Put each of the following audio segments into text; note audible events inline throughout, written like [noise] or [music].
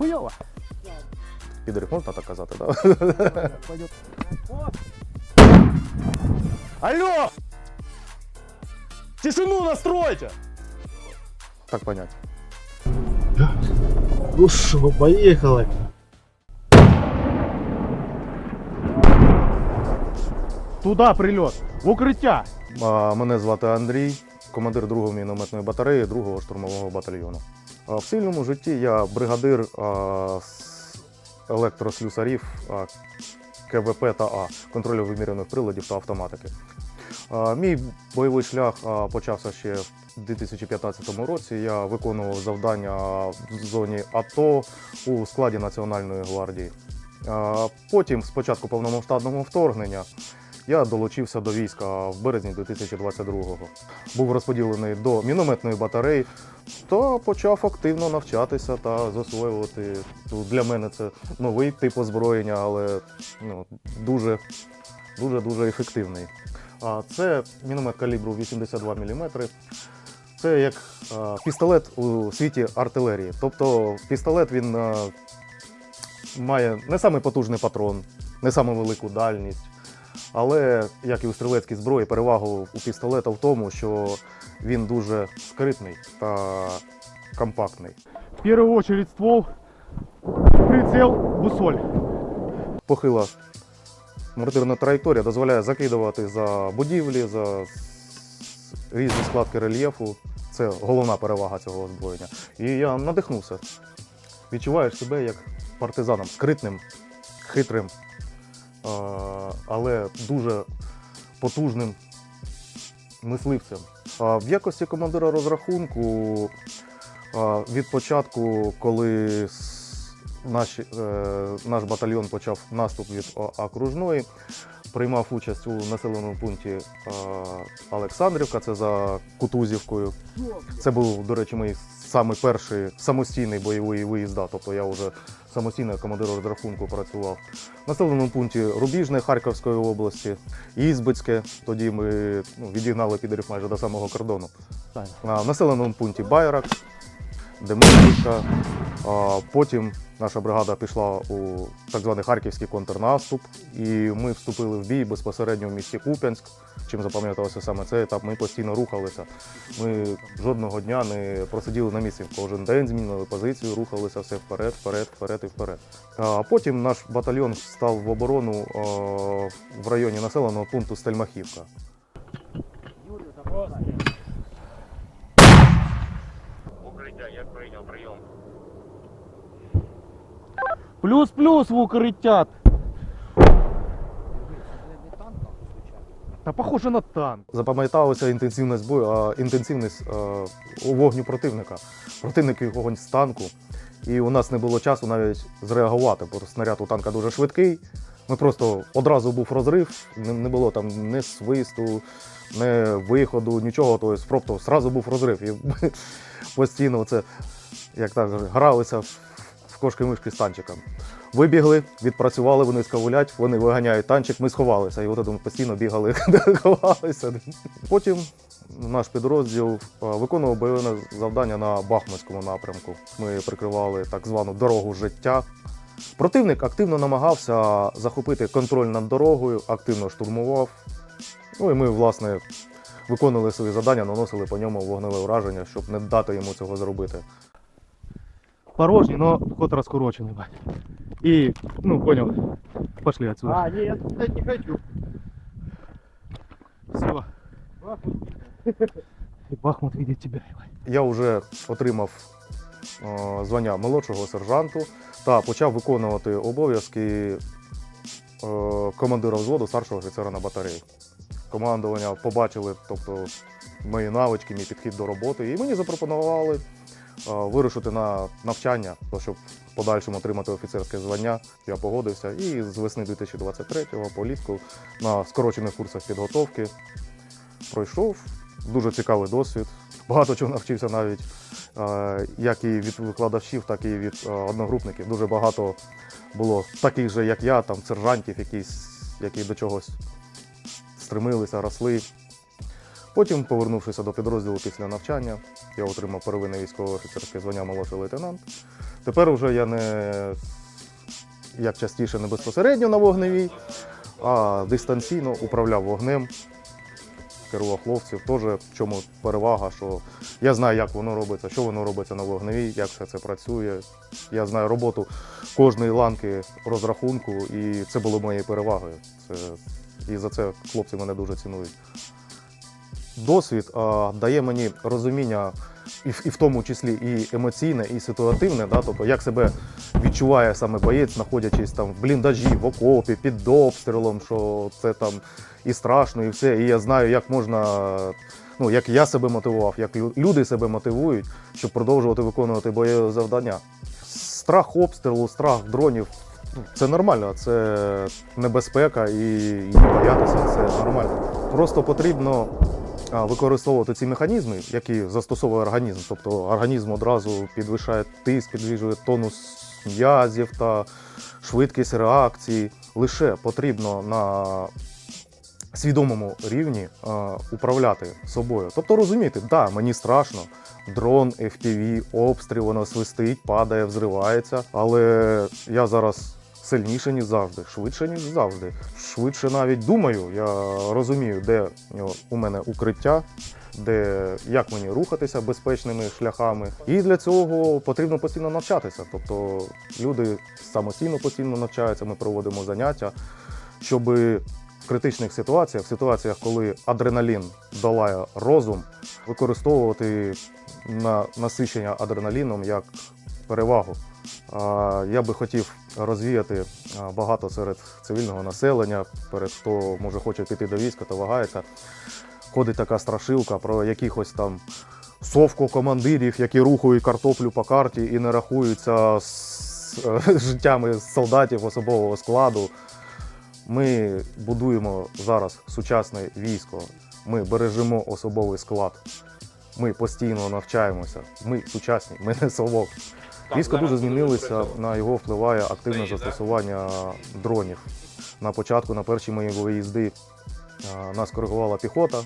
Хуйово. Підрив, можна так казати, так? Алло! Тишину настройте! Так понять. Ну що, поїхали. Туда прильот. В укриття. А, Мене звати Андрій, командир 2-го мінометної батареї 2-го штурмового батальйону. В цивільному житті я бригадир електрослюсарів КВП та А контролю вимірюваних приладів та автоматики. Мій бойовий шлях почався ще в 2015 році. Я виконував завдання в зоні АТО у складі Національної гвардії. Потім, з початку повномасштабного вторгнення, я долучився до війська в березні 2022-го. Був розподілений до мінометної батареї та почав активно навчатися та засвоювати. Ну, Для мене це новий тип озброєння, але ну, дуже, дуже, дуже ефективний. А це міномет калібру 82 мм. Це як а, пістолет у світі артилерії. Тобто пістолет він а, має не самий потужний патрон, не саму велику дальність. Але, як і у стрілецькій зброї, перевагу у пістолета в тому, що він дуже скритний та компактний. В первую очередь ствол. Прицел, бусоль. Похила мортирна траєкторія дозволяє закидувати за будівлі, за різні складки рельєфу. Це головна перевага цього озброєння. І я надихнувся. Відчуваєш себе як партизаном, скритним, хитрим, але дуже потужним мисливцем. В якості командира розрахунку від початку, коли наші, е, наш батальйон почав наступ від окружної, приймав участь у населеному пункті Олександрівка, це за Кутузівкою. Це був, до речі, мій самий перший самостійний бойовий виїзд. Тобто я вже самостійно командир розрахунку працював. В населеному пункті Рубіжне Харківської області, Ізбицьке. Тоді ми ну, відігнали підерів майже до самого кордону. На населеному пункті Байрак, Демирівка. Потім наша бригада пішла у так званий харківський контрнаступ, і ми вступили в бій безпосередньо в місті Куп'янськ. Чим запам'ятався саме цей етап, ми постійно рухалися. Ми жодного дня не просиділи на місці. Кожен день змінили позицію, рухалися все вперед, вперед, вперед і вперед. А потім наш батальйон став в оборону е, в районі населеного пункту Стельмахівка. Укриття, як прийняв прийом. Плюс-плюс в укриття. Та похоже на танк. Запам'яталася інтенсивність бою, а інтенсивність у вогню противника. Противник вогонь з танку. І у нас не було часу навіть зреагувати, бо снаряд у танка дуже швидкий. Ми просто одразу був розрив, не, було там ні свисту, ні виходу, нічого. Тобто, просто одразу був розрив. І [laughs] постійно це, як так гралися в кошки-мишки з танчиком. Вибігли, відпрацювали, вони сковулять, вони виганяють танчик, ми сховалися. І от ми постійно бігали, [laughs] ховалися. Потім наш підрозділ виконував бойове завдання на Бахмутському напрямку. Ми прикривали так звану дорогу життя. Противник активно намагався захопити контроль над дорогою, активно штурмував. Ну і ми, власне, виконували свої завдання, наносили по ньому вогневе враження, щоб не дати йому цього зробити. Порожній, но вход раскуроченный, бать. И, ну, понял. Пошли отсюда. А, ні, я тут не хочу. Все. И Бахмут видит тебя, ебать. я вже отримав е, звання молодшого сержанту та почав виконувати обов'язки е, командира взводу старшого офіцера на батареї. Командування побачили, тобто мої навички, мій підхід до роботи, і мені запропонували вирушити на навчання, щоб в подальшому отримати офіцерське звання. Я погодився і з весни 2023-го політку на скорочених курсах підготовки пройшов. Дуже цікавий досвід. Багато чого навчився навіть е, як і від викладачів, так і від е, одногрупників. Дуже багато було таких же, як я, там сержантів, якісь, які до чогось стремилися, росли. Потім, повернувшися до підрозділу після навчання, Я отримав первинне військове офіцерське звання молодший лейтенант. Тепер вже я не як частіше не безпосередньо на вогневій, а дистанційно управляв вогнем, керував хлопців. Теж в чому перевага, що я знаю, як воно робиться, що воно робиться на вогневій, як все це працює. Я знаю роботу кожної ланки розрахунку, і це було моєю перевагою. Це, і за це хлопці мене дуже цінують. Досвід а, дає мені розуміння, і в, і в тому числі і емоційне, і ситуативне, да, тобто як себе відчуває саме боєць, знаходячись там в бліндажі, в окопі, під обстрілом, що це там і страшно, і все. І я знаю, як можна, ну як я себе мотивував, як люди себе мотивують, щоб продовжувати виконувати бойові завдання. Страх обстрілу, страх дронів ну, це нормально, це небезпека і, і боятися це нормально. Просто потрібно використовувати ці механізми, які застосовує організм. Тобто організм одразу підвищає тиск, підвищує тонус м'язів та швидкість реакції. Лише потрібно на свідомому рівні управляти собою. Тобто розуміти, да, мені страшно. Дрон, FPV, обстріл, воно свистить, падає, взривається. Але я зараз сильніше, ніж завжди, швидше, ніж завжди. Швидше навіть думаю, я розумію, де у мене укриття, де як мені рухатися безпечними шляхами. І для цього потрібно постійно навчатися. Тобто люди самостійно постійно навчаються, ми проводимо заняття, щоб в критичних ситуаціях, в ситуаціях, коли адреналін долає розум, використовувати на насичення адреналіном як перевагу. Я би хотів розвіяти багато серед цивільного населення, перед хто може хоче піти до війська та вагається. Ходить така страшилка про якихось там совко командирів, які рухають картоплю по карті і не рахуються з е, життями солдатів особового складу. Ми будуємо зараз сучасне військо, ми бережемо особовий склад, ми постійно навчаємося, ми сучасні, ми не совок. Військо дуже змінилося, на його впливає активне застосування дронів. На початку, на перші мої виїзди, нас коригувала піхота,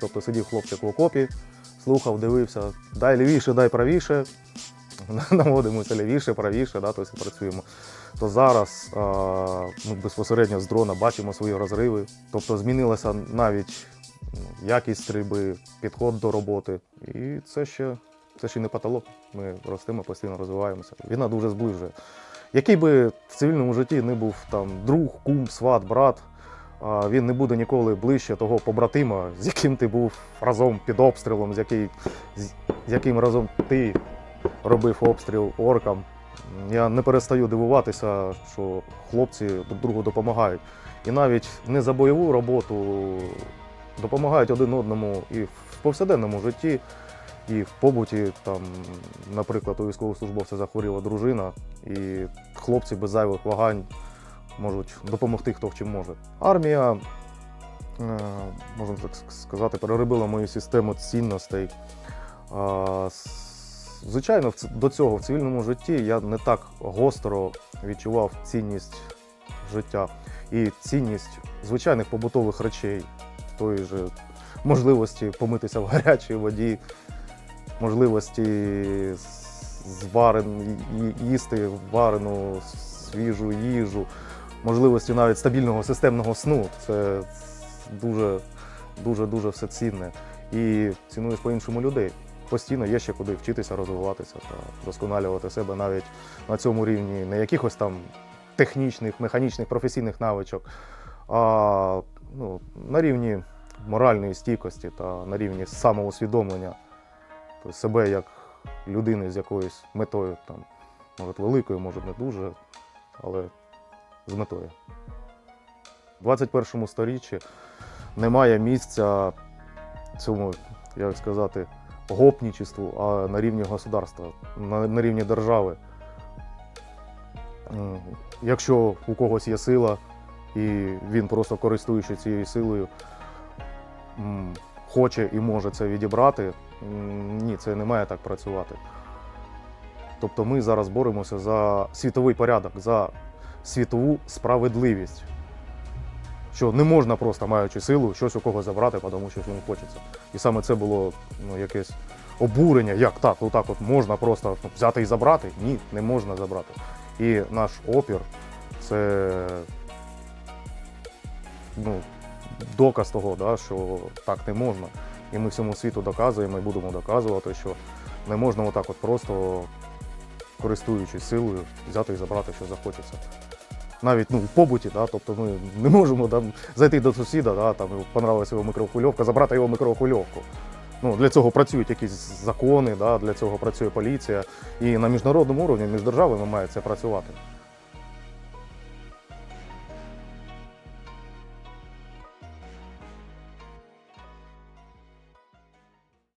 тобто сидів хлопчик в окопі, слухав, дивився, дай лівіше, дай правіше. [laughs] Наводимося лівіше, правіше, да, тобто працюємо. То зараз а, ми безпосередньо з дрона бачимо свої розриви. Тобто змінилася навіть якість стрільби, підход до роботи. І це ще це ще не потолок. Ми ростемо, постійно розвиваємося. Війна дуже зближує. Який би в цивільному житті не був там друг, кум, сват, брат, він не буде ніколи ближче того побратима, з яким ти був разом під обстрілом, з, який, з, яким разом ти робив обстріл оркам. Я не перестаю дивуватися, що хлопці друг другу допомагають. І навіть не за бойову роботу допомагають один одному і в повсякденному житті. І в побуті, там, наприклад, у військовослужбовця захворіла дружина, і хлопці без зайвих вагань можуть допомогти, хто в чим може. Армія, е, можна так сказати, переробила мою систему цінностей. Звичайно, до цього в цивільному житті я не так гостро відчував цінність життя і цінність звичайних побутових речей, тої ж можливості помитися в гарячій воді, можливості зварен, їсти варену свіжу їжу, можливості навіть стабільного системного сну. Це дуже, дуже, дуже все цінне. І цінуєш по-іншому людей. Постійно є ще куди вчитися, розвиватися та досконалювати себе навіть на цьому рівні не якихось там технічних, механічних, професійних навичок, а ну, на рівні моральної стійкості та на рівні самоусвідомлення тобто себе як людини з якоюсь метою, там, може великою, може не дуже, але з метою. У 21 сторіччі немає місця цьому, як сказати, гопнічеству, а на рівні государства, на, на рівні держави. Якщо у когось є сила, і він просто користуючись цією силою, хоче і може це відібрати, ні, це не має так працювати. Тобто ми зараз боремося за світовий порядок, за світову справедливість. Що не можна просто маючи силу щось у когось забрати, тому що йому хочеться. І саме це було ну, якесь обурення, як так, отак от можна просто ну, взяти і забрати. Ні, не можна забрати. І наш опір це ну, доказ того, да, що так не можна. І ми всьому світу доказуємо і будемо доказувати, що не можна отак от просто, користуючись силою, взяти і забрати, що захочеться. Навіть ну, в побуті, да, тобто ми не можемо там, зайти до сусіда, да, там, йому понравилася його мікрохвильовка, забрати його мікрохвильовку. Ну, для цього працюють якісь закони, да, для цього працює поліція. І на міжнародному рівні між державами має це працювати.